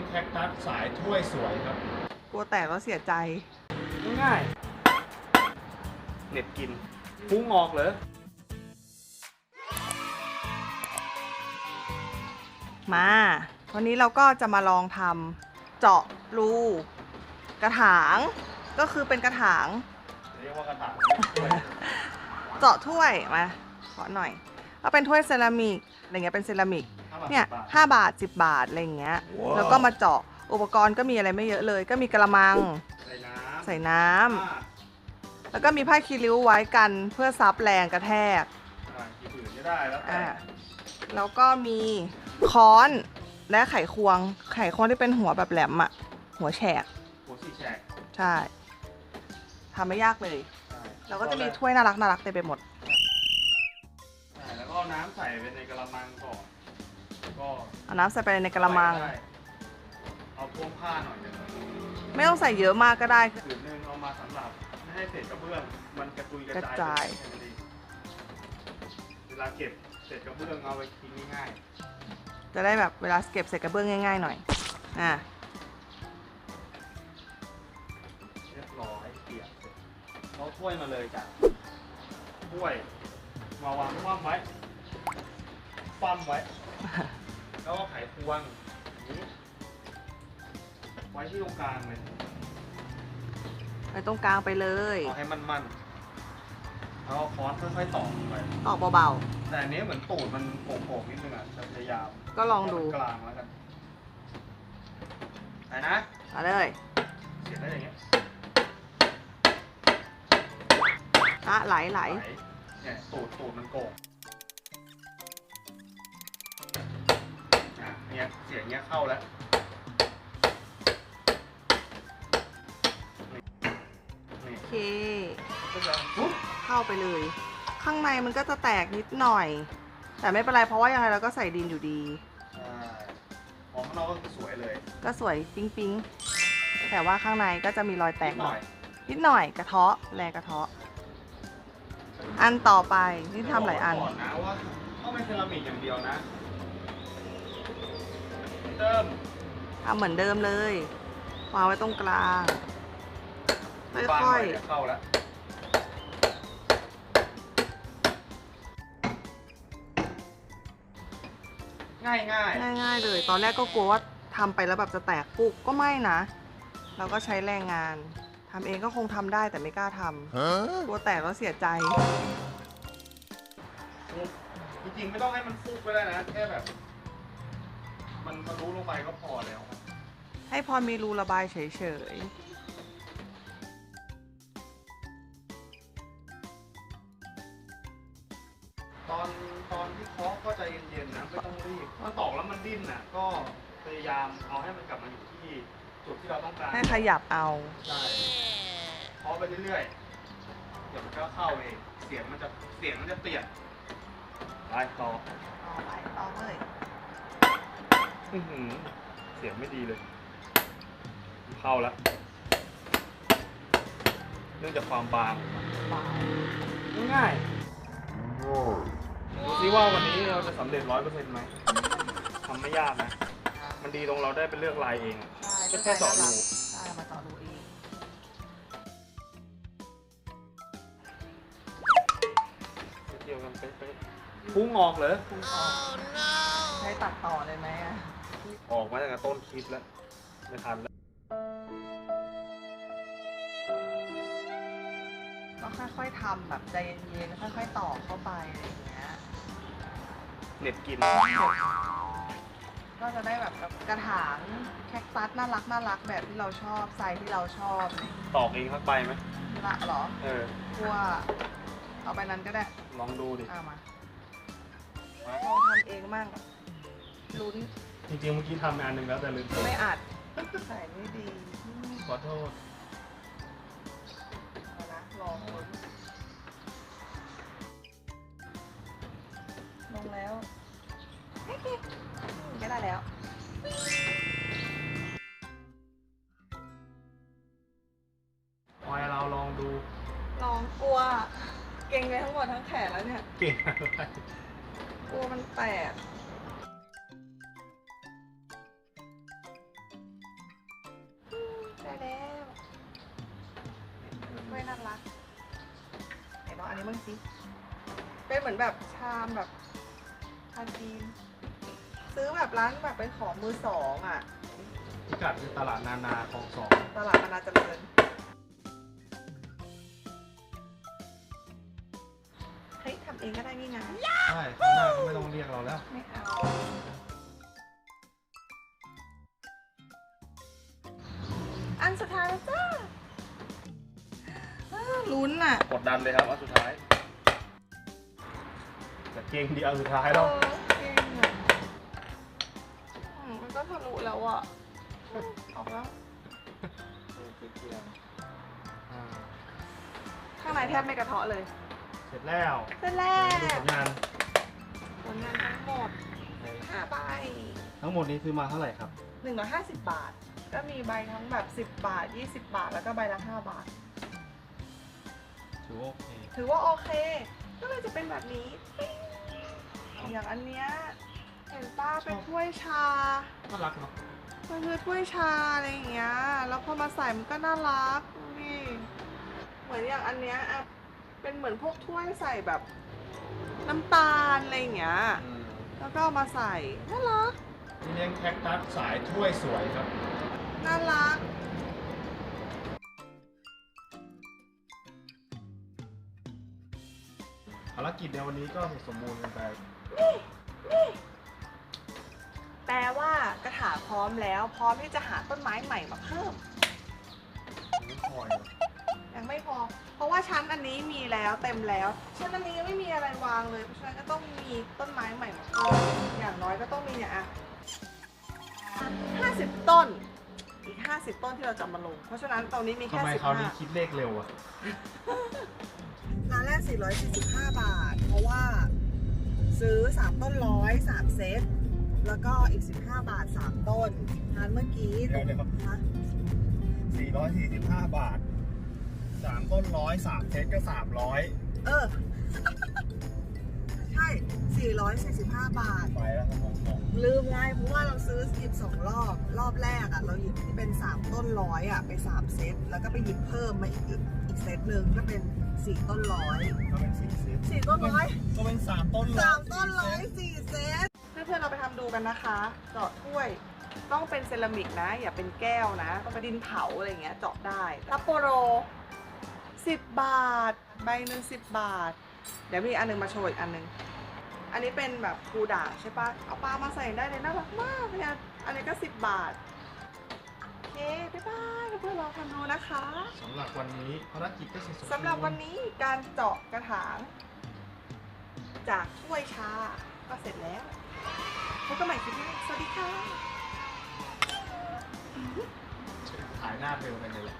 เป็นแคคตัสสายถ้วยสวยครับ กลัวแตกแล้วเสียใจ ง่ายเน็ตกินพุ่งออกเลยมา วันนี้เราก็จะมาลองทำเจาะรูกระถาง ก็คือเป็นกระถาง เรียกว่ากระถางเจาะถ้วยมาขอหน่อยก็เป็นถ้วยเซรามิกอะไรเงี้ยเป็นเซรามิก เนี่ยห้าบาท 10 บาทอะไรอย่างเงี้ย แล้วก็มาเจาะอุปกรณ์ก็มีอะไรไม่เยอะเลย ก็มีกระมังใส่น้ำใส่น้ำอ่าแล้วก็มีผ้าคีริ้วไว้กันเพื่อซับแรงกระแทกอ่ากี่ผืนก็ได้แล้วแต่อ่าแล้วก็มีค้อนและไขควง ไขควงที่เป็นหัวแบบแหลมอะหัวแฉก หัวสี่แฉกใช่ทำไม่ยากเลย ใช่แล้วก็จะมีถ้วยน่ารักน่ารักเต็มไปหมด ใช่แล้วก็เอาน้ำใส่ไปในกระมังก่อนแล้ว ก็เอาน้ำใส่ไปในกระมัง ใส่ได้เอาพ่วงผ้าหน่อยหนึงไม่ต้องใส่เยอะมากก็ได้ ผืนหนึงเอามาสำหรับไม่ให้เศษกระเบื้องมันกระจุยกระกระจายจายไปหมดเลยเวลาเก็บเศษกระเบื้องเอาไปทิ้งง่ายจะได้แบบเวลาเก็บใส่กระเบื้องง่ายๆหน่อย อะ ๆเรียบร้อยเปียกเสร็จเอาถ้วยมาเลยจ้ะถ้วย มาวางคว่ำไว้คว่ำไว้ แล้วก็ไขควงอย่างนี้ไว้ที่ตรงกลางเลยไปตรงกลางไปเลยเอาให้มันๆแล้วเอาค้อนค่อยๆตอกลงไป ตอกเบาแต่อันนี้เหมือนตูดมันโป่งๆนิดนึงอะจะพยายามๆ ก็ลองดูให้มันกลางแล้วกันไปนะเอาเลยเสียบได้อย่างเงี้ยอะไหลไหลเนี่ยตูดตูดมันโก่ง เนี่ยเสียงเงี้ยเข้าแล้วนี่โอเค ก็จะปุ๊บเข้าไปเลย ข้างในมันก็จะแตกนิดหน่อย แต่ไม่เป็นไรเพราะว่ายังไงเราก็ใส่ดินอยู่ดี ใช่ของข้างนอกก็สวยเลยก็สวยปิ๊งปิ๊งแต่ว่าข้างในก็จะมีรอยแตกนิดหหน่น่ออย ย นิดหน่อยกระเทาะแรงกระเทาะ อันต่อไปนี่ทำหลายอันบกไว้ก่อนนะว่าต้องเป็นเซรามิกอย่างเดียวนะ เติมทำเหมือนเดิมเลยวางไว้ตรงกลางบางค่อยไว้เดี๋ยวเข้าแล้วง่ายง่ายๆง่ายๆเลย ตอนแรกก็กลัวว่าทำไปแล้วแบบจะแตกปุกก็ไม่นะ เราก็ใช้แรงงานทำเองก็คงทำได้แต่ไม่กล้าทำกลัวแตกแล้วเสียใจ จริงๆไม่ต้องให้มันฟุกไปเลยนะ แค่แบบ มันทะลุลงไปก็พอแล้วให้พอมีรูระบายเฉยตอนตอนที่เคาะก็ใจเย็นๆนะไม่ต้องรีบถ้าตอกแล้วมันดิ้นน่ะ ก็พยายามเอาให้มันกลับมาอยู่ที่จุดที่เราต้องการๆ ให้ขยับเอา ใช่เคาะไปเรื่อยๆเดี๋ยวมันก็เข้าเองเสียงมันจะเสียงมันจะเปลี่ยนไปต่อ ต่อไปต่อเลย อื้อหือเสียงไม่ดีเลย เข้าแล้ว เนื่องจากความบางเบาง่ายดูซิว่าวันนี้เราจะสำเร็จร้อยเปอร์เซ็นต์ไหมทำไม่ยากนะ มันดีตรงเราได้เป็นเลือกลายเองใช่แค่เจาะรูใช่มาเจาะรูเอง เดียวกันเป๊ะๆพุ่งออกเลยคุณออกให้ตัดต่อเลยไหมอะ ออกมาตั้งแต่ต้นคลิปแล้วไม่ทันแล้วก็ค่อยๆทำแบบใจเย็นๆค่อย ๆต่อเข้าไปอะไรอย่างเงี้ยเน็ตกินก็จะได้แบบกระถางแคคตัสน่ารักน่ารักแบบที่เราชอบไซส์ที่เราชอบอะไรอย่างเงี้ยตอกเองทั้งไปไหมละเหรอเออกลัวเอาไปนั้นก็ได้ ลองดูดิเอามาลองทำเองมั่งลุ้น จริงๆเมื่อกี้ทำงานหนึ่งแล้วแต่ลืมไม่อัดใส่ไม่ดีขอโทษเอานะลองลุ้นลงแล้วก็ได้แล้วปล่อยเราลองดูลองกลัว เก่งไปทั้งหมดทั้งแขนแล้วเนี่ย เก่งอะไรกลัวมันแตก อันนี้บ้างสิเป็นเหมือนแบบชามแบบชาจีนซื้อแบบร้านแบบเป็นของมือสองอะ พิกัดคือตลาดนานาคลองสองตลาดมนาเจริญเฮ้ยทำเองก็ได้นี่นะ ใช่ข้างหน้าก็ไม่ต้องเรียกเราแล้ว ไม่เอา ลุ้นอะกดดันเลยครับอันสุดท้ายแต่เก่งดีอันสุดท้ายแล้วเออเก่งอะอืมมันก็ทะลุแล้วอะออกแล้วเออนิดเดียวข้างในแทบไม่กระเทาะเลยเสร็จแล้วเสร็จแล้วดูผลงานผลงานทั้งหมด5ใบ ทั้งหมดนี้ซื้อมาเท่าไหร่ครับ 150 บาท ก็มีใบทั้งแบบ 10 บาท 20 บาท แล้วก็ใบละ 5 บาท ถือว่าโอเค ถือว่าโอเค ก็เลยจะเป็นแบบนี้ปิ๊งอย่างอันเนี้ยเห็นป้าเป็นถ้วยชา น่ารักเนาะมันคือถ้วยชาอะไรอย่างเงี้ย แล้วพอมาใส่มันก็น่ารักดูดิเหมือนอย่างอันเนี้ยอะเป็นเหมือนพวกถ้วยใส่แบบน้ำตาลอะไรอย่างเงี้ยแล้วก็เอามาใส่ น่ารัก นี่เลี้ยงแคคตัสสายถ้วยสวยครับ น่ารัก กิจในวันนี้ก็เสร็จสมบูรณ์กันไป แปลว่ากระถางพร้อมแล้ว พร้อมที่จะหาต้นไม้ใหม่มาเพิ่มนี่พอยยังไม่พอ เพราะว่าชั้นอันนี้มีแล้วเต็มแล้ว ชั้นอันนี้ยังไม่มีอะไรวางเลย เพราะฉะนั้นก็ต้องมีต้นไม้ใหม่มาเพิ่มอย่างน้อยก็ต้องมีเนี่ยอะ50ต้น อีก50ต้นที่เราจะเอามาลง เพราะฉะนั้นตรงนี้มีทำแค่ไม15คราวนี้คิดเลขเร็วอะ ร้านแรก 445 บาท เพราะว่าซื้อ 3 ต้นร้อย3เซต แล้วก็อีก 15 บาท 3 ต้นร้านเมื่อกี้ตรงฮะ445 บาท3ต้นร้อย3เซตก็300เออ ใช่ 445 บาท ไปแล้วครับผมของลืมไงเพราะว่าเราซื้อหยิบสองรอบ รอบแรกอะ่ะ เราหยิบที่เป็น3ต้นร้อยอะ่ะ ไป3เซต แล้วก็ไปหยิบเพิ่มมาอีกอีกเซตหนึ่งก็เป็น 4ต้นร้อยก็เป็น4เซต4ต้นร้อยก็เป็น3ต้นร้อยสามต้นร้อยสี่เซตเพื่อนๆเราไปทำดูกันนะคะ เจาะถ้วยต้องเป็นเซรามิกนะ อย่าเป็นแก้วนะต้องเป็นดินเผาอะไรอย่างเงี้ยเจาะได้ซัปโปโร10บาท ใบหนึ่ง10บาท เดี๋ยวมีอันหนึงมาโชว์อีกอันหนึง อันนี้เป็นแบบกูด่างใช่ปะเอาปลามาใส่ได้เลยน่ารักมากเนี่ยอันนี้ก็10บาทโอเค บ๊ายบายเพื่อนๆลองทำดูนะคะสำหรับวันนี้ภารกิจก็เสร็จมบูรณ์สำหรับวันนี้การเจาะกระถาง จากถ้วยชาก็เสร็จแล้วพบกันใหม่คลิปหน้าสวัสดีค่ะ ถ่ายหน้าเร็วกันเลยแหละ